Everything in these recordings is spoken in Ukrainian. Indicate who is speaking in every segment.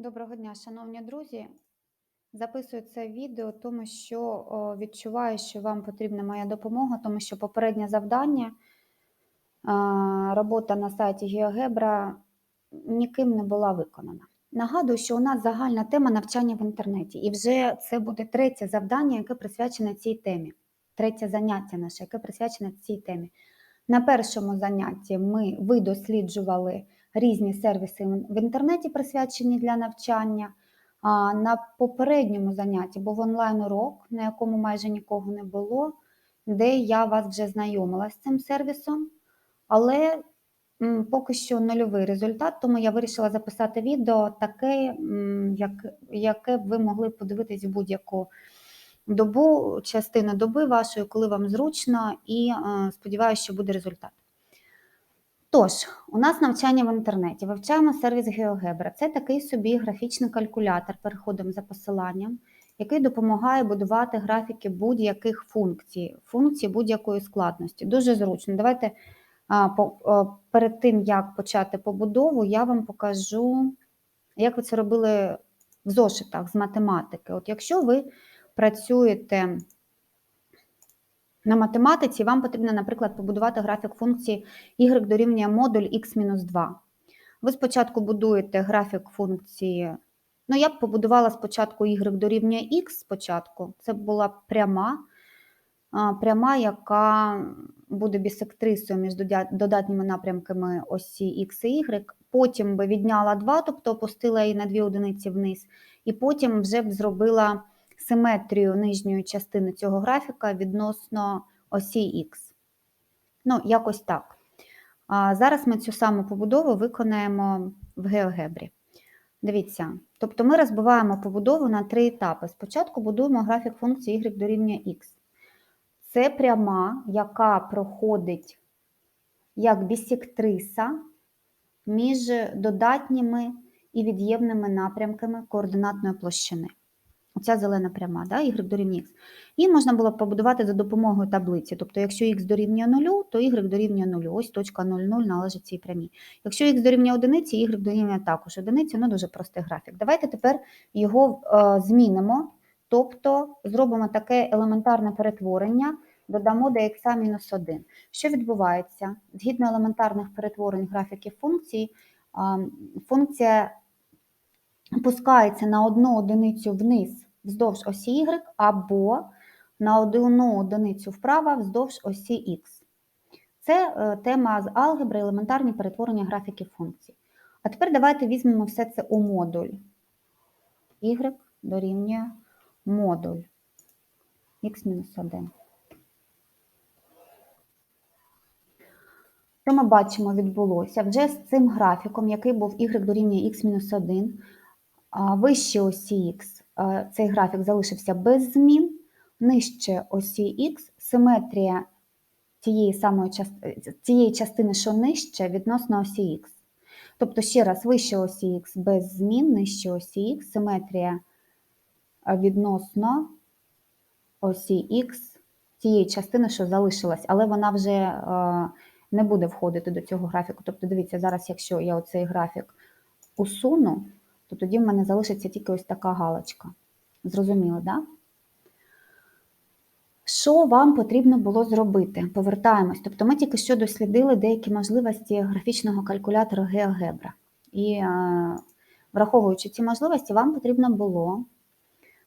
Speaker 1: Доброго дня, шановні друзі. Записую це відео, тому що відчуваю, що вам потрібна моя допомога, тому що попереднє завдання, робота на сайті GeoGebra ніким не була виконана. Нагадую, що у нас загальна тема навчання в інтернеті, і вже це буде третє завдання, яке присвячене цій темі. Третє заняття наше, яке присвячене цій темі. На першому занятті ми ви досліджували різні сервіси в інтернеті, присвячені для навчання. На попередньому занятті був онлайн-урок, на якому майже нікого не було, де я вас вже знайомила з цим сервісом, але поки що нульовий результат, тому я вирішила записати відео таке, як, яке б ви могли подивитись в будь-яку добу, частину доби вашої, коли вам зручно, і е, сподіваюся, що буде результат. Тож, у нас навчання в інтернеті. Вивчаємо сервіс GeoGebra. Це такий собі графічний калькулятор, переходимо за посиланням, який допомагає будувати графіки будь-яких функцій, функцій будь-якої складності. Дуже зручно. Давайте перед тим, як почати побудову, я вам покажу, як ви це робили в зошитах з математики. От якщо ви працюєте на математиці, вам потрібно, наприклад, побудувати графік функції y дорівнює модуль x-2. Ви спочатку будуєте графік функції. Ну, я б побудувала спочатку y дорівнює x спочатку. Це була пряма, пряма, яка буде бісектрисою між додатніми напрямками осі x і y. Потім би відняла 2, тобто опустила її на 2 одиниці вниз, і потім вже б зробила симетрію нижньої частини цього графіка відносно осі Х. Ну, якось так. А зараз ми цю саму побудову виконаємо в GeoGebra. Дивіться, тобто ми розбиваємо побудову на три етапи. Спочатку будуємо графік функції y дорівнює x. Це пряма, яка проходить як бісектриса між додатніми і від'ємними напрямками координатної площини. Оця зелена пряма, да, y дорівнює x. Її можна було побудувати за допомогою таблиці. Тобто, якщо x дорівнює 0, то y дорівнює 0. Ось точка 0,0 належить цій прямій. Якщо x дорівнює 1, y дорівнює також 1, ну дуже простий графік. Давайте тепер його е, змінимо, тобто зробимо таке елементарне перетворення, додамо до x мінус 1. Що відбувається? Згідно елементарних перетворень графіків функцій, е, функція опускається на одну одиницю вниз вздовж осі Y або на одну одиницю вправо вздовж осі X. Це е, тема з алгебри, елементарні перетворення графіків функцій. А тепер давайте візьмемо все це у модуль. Y дорівнює модуль x-1. Що ми бачимо відбулося? Вже з цим графіком, який був y дорівнює x-1, а, вище осі Х цей графік залишився без змін, нижче осі Х симетрія тієї самої частини, тієї частини, що нижче, відносно осі Х. Тобто, ще раз, вище осі Х без змін, нижче осі Х, симетрія відносно осі Х тієї частини, що залишилась, але вона вже е, не буде входити до цього графіку. Тобто, дивіться, зараз, якщо я оцей графік усуну, то тоді в мене залишиться тільки ось така галочка. Зрозуміло? Да? Що вам потрібно було зробити? Повертаємось. Тобто ми тільки що дослідили деякі можливості графічного калькулятора GeoGebra. І е, враховуючи ці можливості, вам потрібно було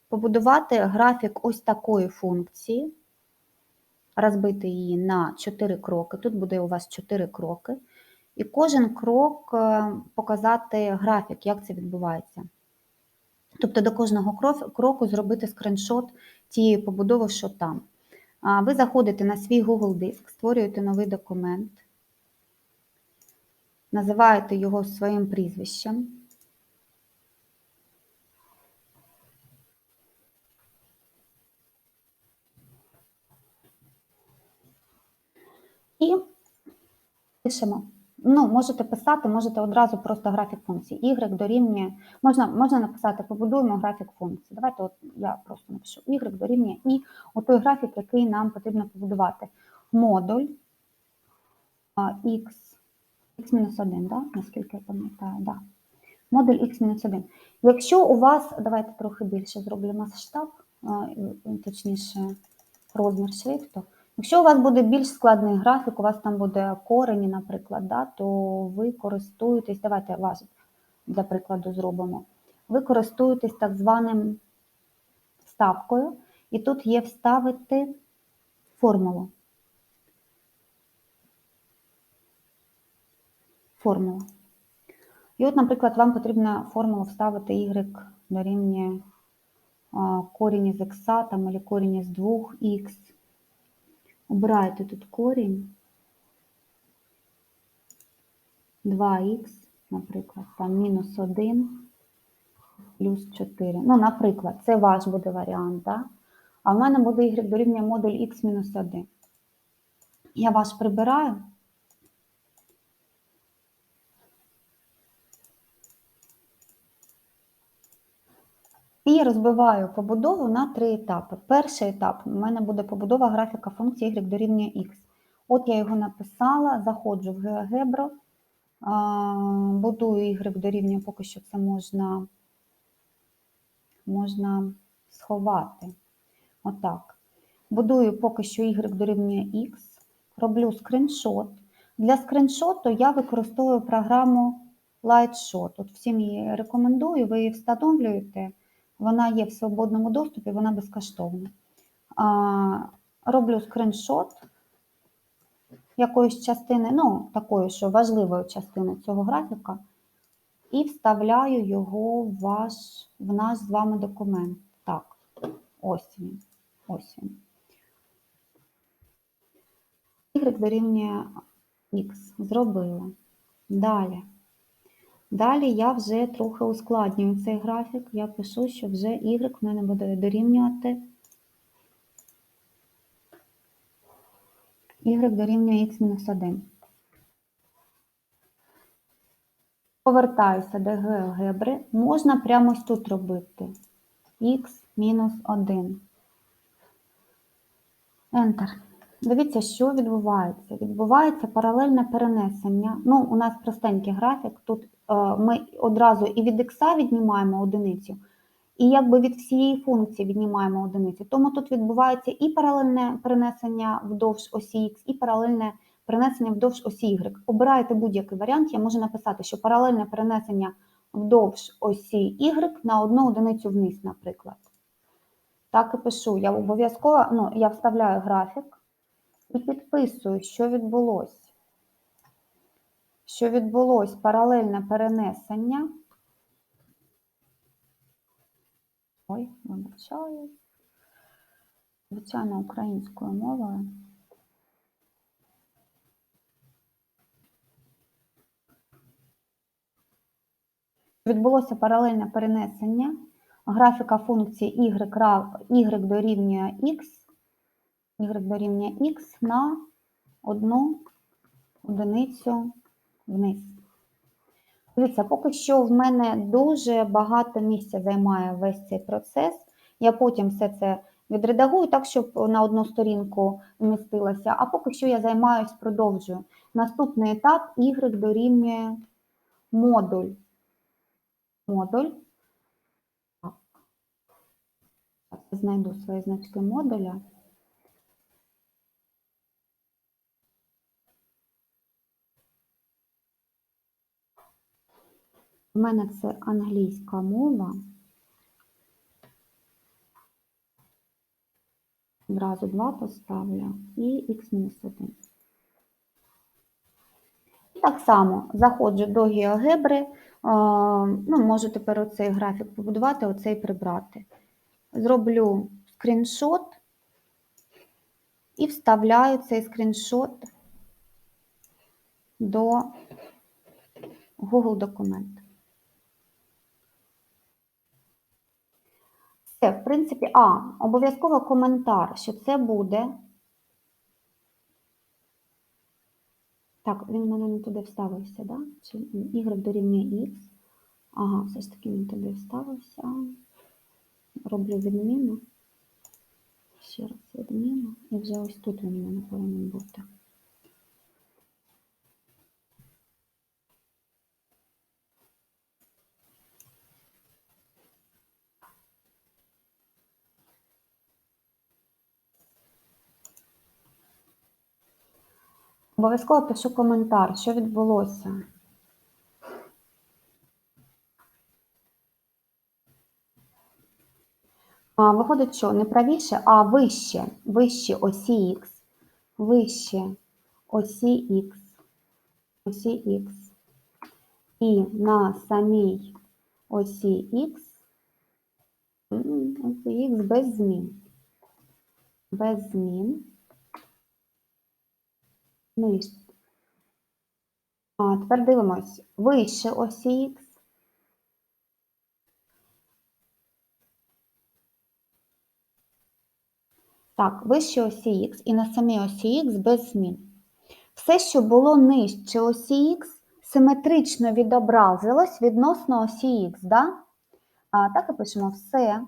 Speaker 1: побудувати графік ось такої функції, розбити її на 4 кроки. Тут буде у вас 4 кроки. І кожен крок е, показати графік, як це відбувається. Тобто до кожного кроку зробити скриншот тієї побудови, що там. Ви заходите на свій Google диск, створюєте новий документ, називаєте його своїм прізвищем. І пишемо. Ну, можете писати, можете одразу просто графік функції. Y дорівнює, можна можна написати, побудуємо графік функції. Давайте от я просто напишу Y дорівнює і той графік, який нам потрібно побудувати. Модуль X, X-1, да? наскільки я пам'ятаю, да. Модуль X-1. Якщо у вас, давайте трохи більше зроблю масштаб, точніше, розмір шрифту. Якщо у вас буде більш складний графік, у вас там буде корені, наприклад, да, то ви користуєтесь, давайте вас для прикладу зробимо. Ви користуєтесь так званим вставкою, і тут є вставити формулу. Формулу. І от, наприклад, вам потрібно формулу вставити y дорівнює корінь із x, там, або корінь із 2х. Обираєте тут корінь 2х, наприклад, там мінус 1 плюс 4. Ну, наприклад, це ваш буде варіант, да? а в мене буде y дорівнює модуль х мінус 1. Я ваш прибираю. І розбиваю побудову на три етапи. Перший етап у мене буде побудова графіка функції y дорівнює x. От я його написала, заходжу в GeoGebra, будую y дорівнює, поки що це можна, можна сховати. Отак. Будую поки що y дорівнює x, роблю скріншот. Для скріншоту я використовую програму Lightshot. От всім її рекомендую, ви її встановлюєте. Вона є в свободному доступі, вона безкоштовна. Роблю скріншот якоїсь частини, ну, такої, що важливої частини цього графіка, і вставляю його в, ваш, в наш з вами документ. Так, ось він. Ось він. Y дорівнює X. Зробила. Далі. Далі я вже трохи ускладнюю цей графік. Я пишу, що вже y в мене буде дорівнювати y дорівнює x-1. Повертаюся до геогебри. Можна прямо тут робити x-1. Enter. Дивіться, що відбувається. Відбувається паралельне перенесення. Ну, у нас простенький графік. Тут е, ми одразу і від х віднімаємо одиницю, і якби від всієї функції віднімаємо одиницю. Тому тут відбувається і паралельне перенесення вдовж осі х, і паралельне перенесення вдовж осі y. Обираєте будь-який варіант, я можу написати, що паралельне перенесення вдовж осі y на одну одиницю вниз, наприклад. Так і пишу. Я обов'язково ну, я вставляю графік і підписую, що відбулося. Що відбулося паралельне перенесення. Ой, вибачаю. Звичайно, українською мовою. Відбулося паралельне перенесення графіка функції y, y дорівнює x, y дорівнює x на одну одиницю вниз. Дивіться, поки що в мене дуже багато місця займає весь цей процес. Я потім все це відредагую так, щоб на одну сторінку вмістилося, а поки що я займаюсь, продовжую. Наступний етап y дорівнює модуль. Модуль. Так. Знайду свої значки модуля. У мене це англійська мова. Одразу 2 поставлю і x-1. І так само заходжу до геогебри. Ну, можу тепер оцей графік побудувати, оцей прибрати. Зроблю скріншот і вставляю цей скріншот до Google документ. Все, в принципі, а, обов'язково коментар, що це буде. Так, він в мене не туди вставився, да? Чи y дорівнює x? Ага, все ж таки він туди вставився. Роблю відміну. Ще раз відміну. І вже ось тут він повинен бути. Обов'язково пишу коментар, що відбулося. А, виходить, що не правіше, а вище, вище осі Х, вище осі Х, осі Х. І на самій осі Х, осі Х без змін. Без змін. Нижче. А, тепер дивимось. Вище осі Х. Так, вище осі Х і на самій осі Х без змін. Все, що було нижче осі Х, симетрично відобразилось відносно осі Х, да? А, так і пишемо все,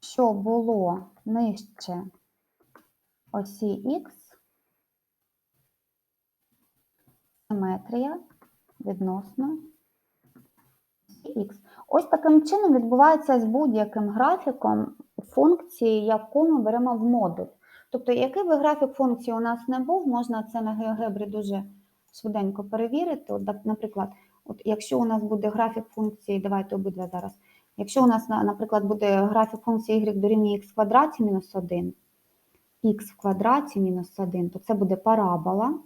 Speaker 1: що було нижче осі Х, симетрія відносно Х. Ось таким чином відбувається з будь-яким графіком функції, яку ми беремо в модуль. Тобто, який би графік функції у нас не був, можна це на геогебрі дуже швиденько перевірити. От, наприклад, от якщо у нас буде графік функції, давайте обидва зараз. Якщо у нас, наприклад, буде графік функції y дорівнює x квадраті мінус 1, x в квадраті мінус 1, то це буде парабола.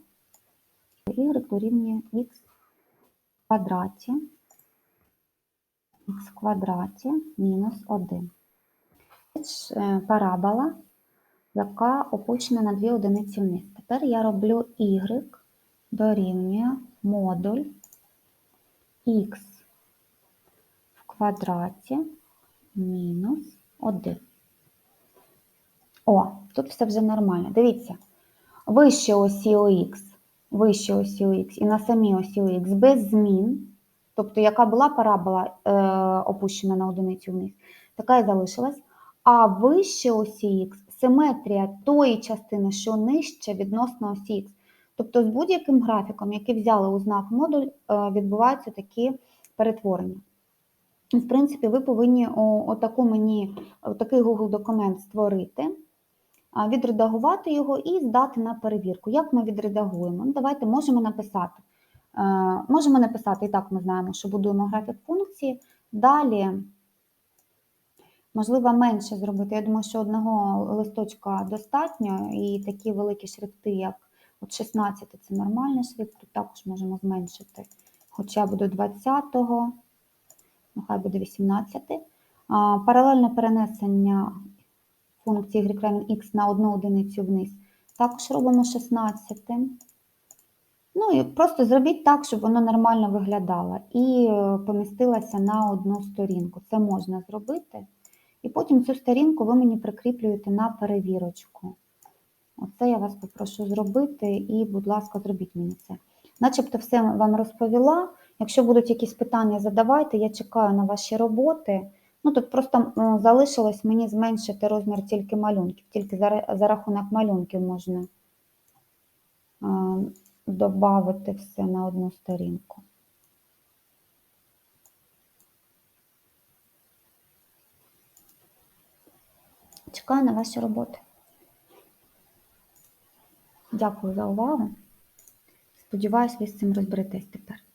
Speaker 1: y дорівнює x в квадраті, x в квадраті мінус 1. Це парабола, яка опущена на дві одиниці вниз. Тепер я роблю y дорівнює модуль x в квадраті мінус 1. О, тут все вже нормально. Дивіться, вище осі ОХ, вище осі ОХ і на самій осі ОХ без змін, тобто яка була парабола е, опущена на одиницю вниз, така і залишилась. А вище осі Х симетрія тої частини, що нижче відносно осі Х. Тобто з будь-яким графіком, який взяли у знак модуль, е, відбуваються такі перетворення. В принципі, ви повинні отаку мені, такий Google документ створити, відредагувати його і здати на перевірку. Як ми відредагуємо? Ну, давайте можемо написати. Е, Можемо написати, і так ми знаємо, що будуємо графік функції. Далі, можливо, менше зробити. Я думаю, що одного листочка достатньо, і такі великі шрифти, як от 16 це нормальний шрифт, тут також можемо зменшити хоча б до 20-го, ну хай буде 18. А, Паралельне перенесення функції y равен x на одну одиницю вниз. Також робимо 16. Ну і просто зробіть так, щоб воно нормально виглядало і е, помістилося на одну сторінку. Це можна зробити. І потім цю сторінку ви мені прикріплюєте на перевірочку. Оце я вас попрошу зробити, і, будь ласка, зробіть мені це. Начебто все вам розповіла. Якщо будуть якісь питання, задавайте. Я чекаю на ваші роботи. Ну, тут просто залишилось мені зменшити розмір тільки малюнків, тільки за, за рахунок малюнків можна додати все на одну сторінку. Чекаю на ваші роботи. Дякую за увагу. Сподіваюсь, ви з цим розберетесь тепер.